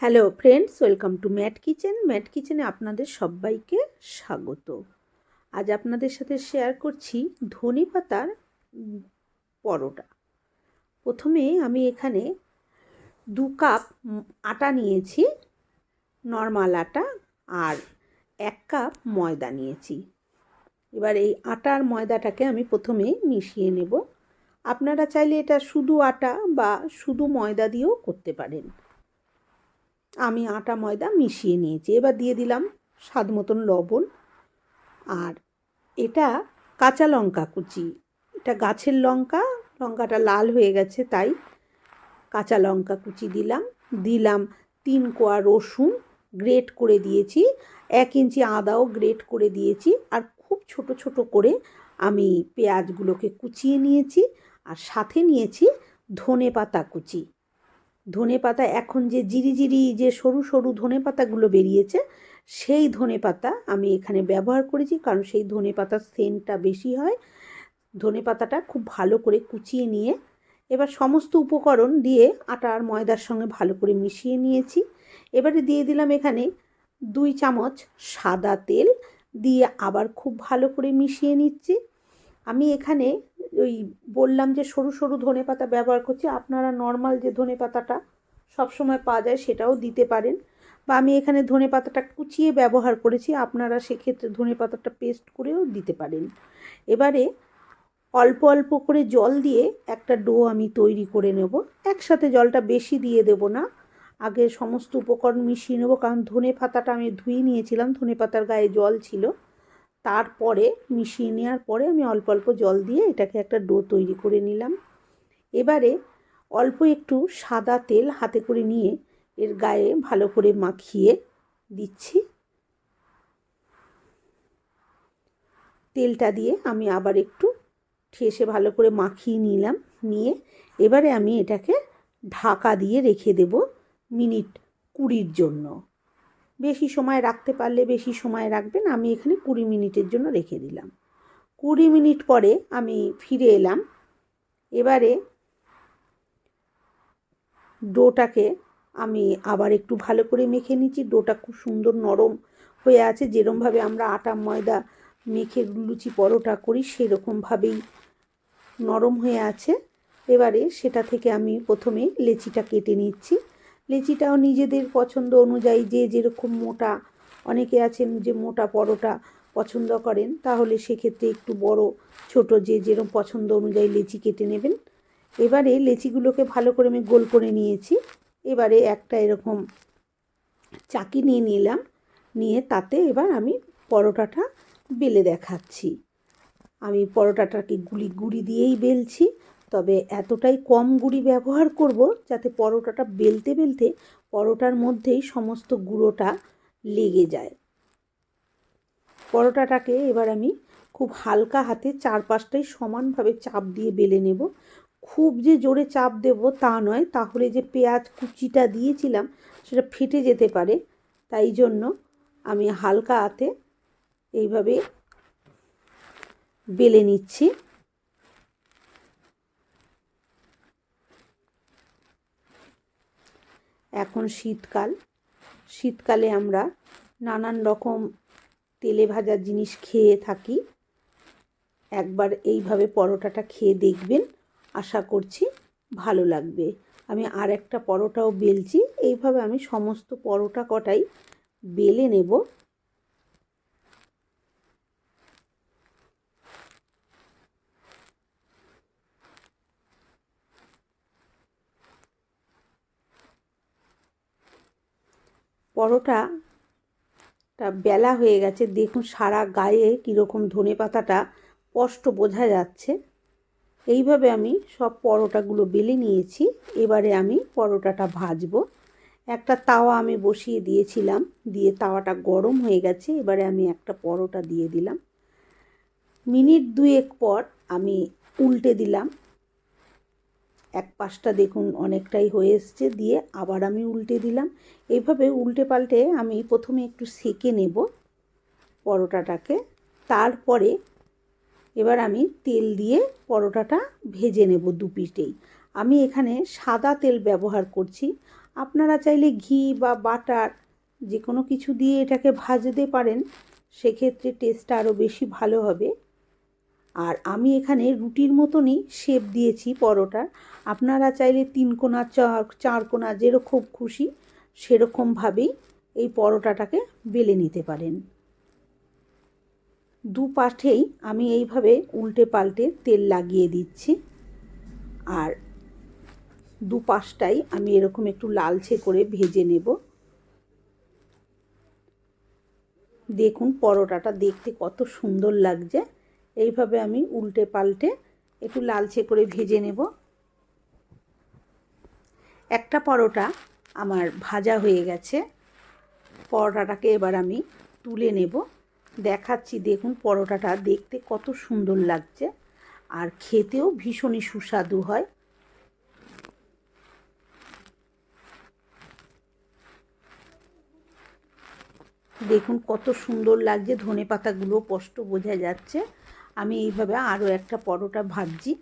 Hello friends, welcome to Mat Kitchen. Mat কিচেনে আপনাদের সবাইকে স্বাগত। আজ আপনাদের সাথে শেয়ার করছি ধনে পাতার পরোটা। প্রথমে আমি এখানে দু কাপ আটা নিয়েছি, নর্মাল আটা, আর এক কাপ ময়দা নিয়েছি। এবার এই আটার ময়দাটাকে আমি প্রথমে মিশিয়ে নেব। আপনারা চাইলে এটা শুধু আটা বা শুধু ময়দা দিয়েও করতে পারেন। আমি আটা, ময়দা মিশিয়ে নিয়েছি। এবার দিয়ে দিলাম স্বাদ মতন লবণ আর এটা কাঁচা লঙ্কা কুচি। এটা গাছের লঙ্কা, লঙ্কাটা লাল হয়ে গেছে তাই কাঁচা লঙ্কা কুচি দিলাম। দিলাম তিন কোয়া রসুন, গ্রেট করে দিয়েছি। এক ইঞ্চি আদাও গ্রেট করে দিয়েছি আর খুব ছোট ছোট করে আমি পেঁয়াজগুলোকে কুচিয়ে নিয়েছি আর সাথে নিয়েছি ধনে পাতা কুচি। ধনে পাতা এখন যে জিরিজিরি যে সরু সরু ধনে পাতাগুলো বেরিয়েছে, সেই ধনে পাতা আমি এখানে ব্যবহার করেছি কারণ সেই ধনে পাতার সেন্টটা বেশি হয়। ধনে পাতাটা খুব ভালো করে কুচিয়ে নিয়ে এবার সমস্ত উপকরণ দিয়ে আটা আর ময়দার সঙ্গে ভালো করে মিশিয়ে নিয়েছি। এবারে দিয়ে দিলাম এখানে দুই চামচ সাদা তেল দিয়ে আবার খুব ভালো করে মিশিয়ে নিচ্ছি। আমি এখানে ওই বললাম যে সরু সরু ধনে পাতা ব্যবহার করছি। আপনারা নর্মাল যে ধনে পাতাটা সবসময় পাওয়া যায় সেটাও দিতে পারেন। বা আমি এখানে ধনে পাতাটা কুচিয়ে ব্যবহার করেছি, আপনারা সেক্ষেত্রে ধনে পাতাটা পেস্ট করেও দিতে পারেন। এবারে অল্প অল্প করে জল দিয়ে একটা ডো আমি তৈরি করে নেব। একসাথে জলটা বেশি দিয়ে দেব না। আগে সমস্ত উপকরণ মিশিয়ে নেব, কারণ ধনে পাতাটা আমি ধুয়ে নিয়েছিলাম, ধনে পাতার গায়ে জল ছিল। তারপরে মিশিয়ে নেওয়ার পরে আমি অল্প অল্প জল দিয়ে এটাকে একটা ডো তৈরি করে নিলাম। এবারে অল্প একটু সাদা তেল হাতে করে নিয়ে এর গায়ে ভালো করে মাখিয়ে দিচ্ছি। তেলটা দিয়ে আমি আবার একটু ঠেসে ভালো করে মাখিয়ে নিলাম। নিয়ে এবারে আমি এটাকে ঢাকা দিয়ে রেখে দেব মিনিট কুড়ির জন্য। বেশি সময় রাখতে পারলে বেশি সময় রাখবেন। আমি এখানে কুড়ি মিনিটের জন্য রেখে দিলাম। কুড়ি মিনিট পরে আমি ফিরে এলাম। এবারে ডোটাকে আমি আবার একটু ভালো করে মেখে নিচ্ছি। ডোটা খুব সুন্দর নরম হয়ে আছে। যেরমভাবে আমরা আটা, ময়দা মেখে লুচি, পরোটা করি, সেরকমভাবেই নরম হয়ে আছে। এবারে সেটা থেকে আমি প্রথমে লেচিটা কেটে নিচ্ছি। লেচিটাও নিজেদের পছন্দ অনুযায়ী যে যেরকম মোটা, অনেকে আছেন যে মোটা পরোটা পছন্দ করেন, তাহলে সেক্ষেত্রে একটু বড়, ছোট যে যেরকম পছন্দ অনুযায়ী লেচি কেটে নেবেন। এবারে লেচিগুলোকে ভালো করে আমি গোল করে নিয়েছি। এবারে একটা এরকম চাকি নিয়ে নিলাম, নিয়ে তাতে এবার আমি পরোটাটা বেলে দেখাচ্ছি। আমি পরোটাটাকে গুলি গুড়ি দিয়েই বেলছি তবে এতটাই কম গুঁড়ি ব্যবহার করব যাতে পরোটাটা বেলতে বেলতে পরোটার মধ্যেই সমস্ত গুঁড়োটা লেগে যায়। পরোটাটাকে এবার আমি খুব হালকা হাতে চারপাশটাই সমানভাবে চাপ দিয়ে বেলে নেব। খুব যে জোরে চাপ দেব তা নয়, তাহলে যে পেঁয়াজ কুচিটা দিয়েছিলাম সেটা ফেটে যেতে পারে। তাই জন্য আমি হালকা হাতে এইভাবে বেলে নিচ্ছি। এখন শীতকাল। শীতকালে আমরা নানান রকম তেলে ভাজার জিনিস খেয়ে থাকি। একবার এইভাবে পরোটাটা খেয়ে দেখবেন। আশা করছি ভালো লাগবে। আমি আর একটা পরোটাও বেলছি। এইভাবে আমি সমস্ত পরোটা কটাই বেলে নেব। পরোটাটা বেলা হয়ে গেছে। দেখুন সারা গায়ে কীরকম ধনে পাতাটা, স্পষ্ট বোঝা যাচ্ছে। এইভাবে আমি সব পরোটাগুলো বেলে নিয়েছি। এবারে আমি পরোটাটা ভাজবো। একটা তাওয়া আমি বসিয়ে দিয়েছিলাম, দিয়ে তাওয়াটা গরম হয়ে গেছে। এবারে আমি একটা পরোটা দিয়ে দিলাম। মিনিট দুয়েক পর আমি উল্টে দিলাম। এক পাশটা দেখুন অনেকটাই হয়ে এসছে, দিয়ে আবার আমি উল্টে দিলাম। এইভাবে উল্টে পাল্টে আমি প্রথমে একটু সেকে নেব পরোটাটাকে, তারপরে এবার আমি তেল দিয়ে পরোটাটা ভেজে নেব দু পিঠেই। আমি এখানে সাদা তেল ব্যবহার করছি। আপনারা চাইলে ঘি বা বাটার যে কোনো কিছু দিয়ে এটাকে ভাজতে পারেন, সেক্ষেত্রে টেস্টটা আরও বেশি ভালো হবে। আর আমি এখানে রুটির মতনই শেপ দিয়েছি পরোটার। আপনারা চাইলে তিন কোনা, চার কোনা যেরকম খুশি সেরকমভাবেই এই পরোটাটাকে বেলে নিতে পারেন। দু পাঠেই আমি এইভাবে উল্টে পাল্টে তেল লাগিয়ে দিচ্ছি। আর দু পাশটাই আমি এরকম একটু লালচে করে ভেজে নেব। দেখুন পরোটাটা দেখতে কত সুন্দর লাগছে। এইভাবে আমি উল্টে পাল্টে একটু লালচে করে ভেজে নেব। একটা পরোটা আমার ভাজা হয়ে গেছে। পরোটাটাকে এবার আমি তুলে নেব। দেখাচ্ছি, দেখুন পরোটাটা দেখতে কত সুন্দর লাগছে আর খেতেও ভীষণই সুস্বাদু হয়। দেখুন কত সুন্দর লাগছে ধনে পাতাগুলো স্পষ্ট বোঝা যাচ্ছে। আমি এইভাবে আরও একটা পরোটা ভাজছি।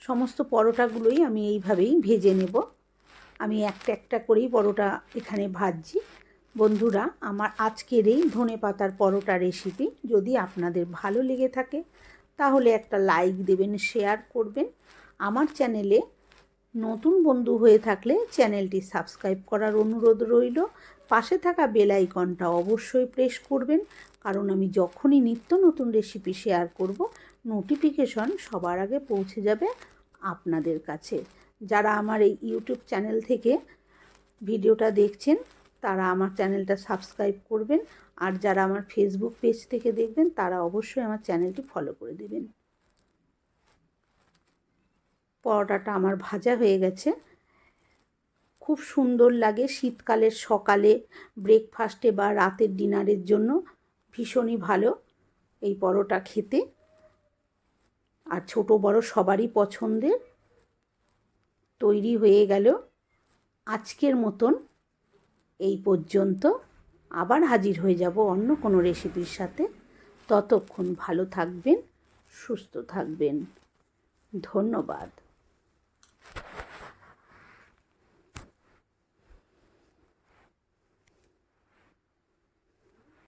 সমস্ত পরোটাগুলোই আমি এইভাবেই ভেজে নেব। আমি একটা একটা করেই পরোটা এখানে ভাজছি। বন্ধুরা, আমার আজকের এই ধনে পাতার পরোটা রেসিপি যদি আপনাদের ভালো লেগে থাকে, তাহলে একটা লাইক দেবেন শেয়ার করবেন। আমার চ্যানেলে নতুন বন্ধু হয়ে থাকলে চ্যানেলটি সাবস্ক্রাইব করার অনুরোধ রইল। পাশে থাকা বেল আইকনটা অবশ্যই প্রেস করবেন। কারণ আমি যখনই নিত্য নতুন রেসিপি শেয়ার করব নোটিফিকেশন সবার আগে পৌঁছে যাবে আপনাদের কাছে। যারা আমার এই ইউটিউব চ্যানেল থেকে ভিডিওটা দেখছেন, তারা আমার চ্যানেলটা সাবস্ক্রাইব করবেন, আর যারা আমার ফেসবুক পেজ থেকে দেখবেন, তারা অবশ্যই আমার চ্যানেলটি ফলো করে দেবেন। পরোটাটা আমার ভাজা হয়ে গেছে। খুব সুন্দর লাগে শীতকালের সকালে ব্রেকফাস্টে বা রাতের ডিনারের জন্য। ভীষণই ভালো এই পরোটা খেতে। আর ছোট বড় সবারই পছন্দের। তৈরি হয়ে গেল আজকের মতন। এই পর্যন্ত আবার হাজির হয়ে যাব অন্য কোনো রেসিপির সাথে। ততক্ষণ ভালো থাকবেন, সুস্থ থাকবেন। ধন্যবাদ।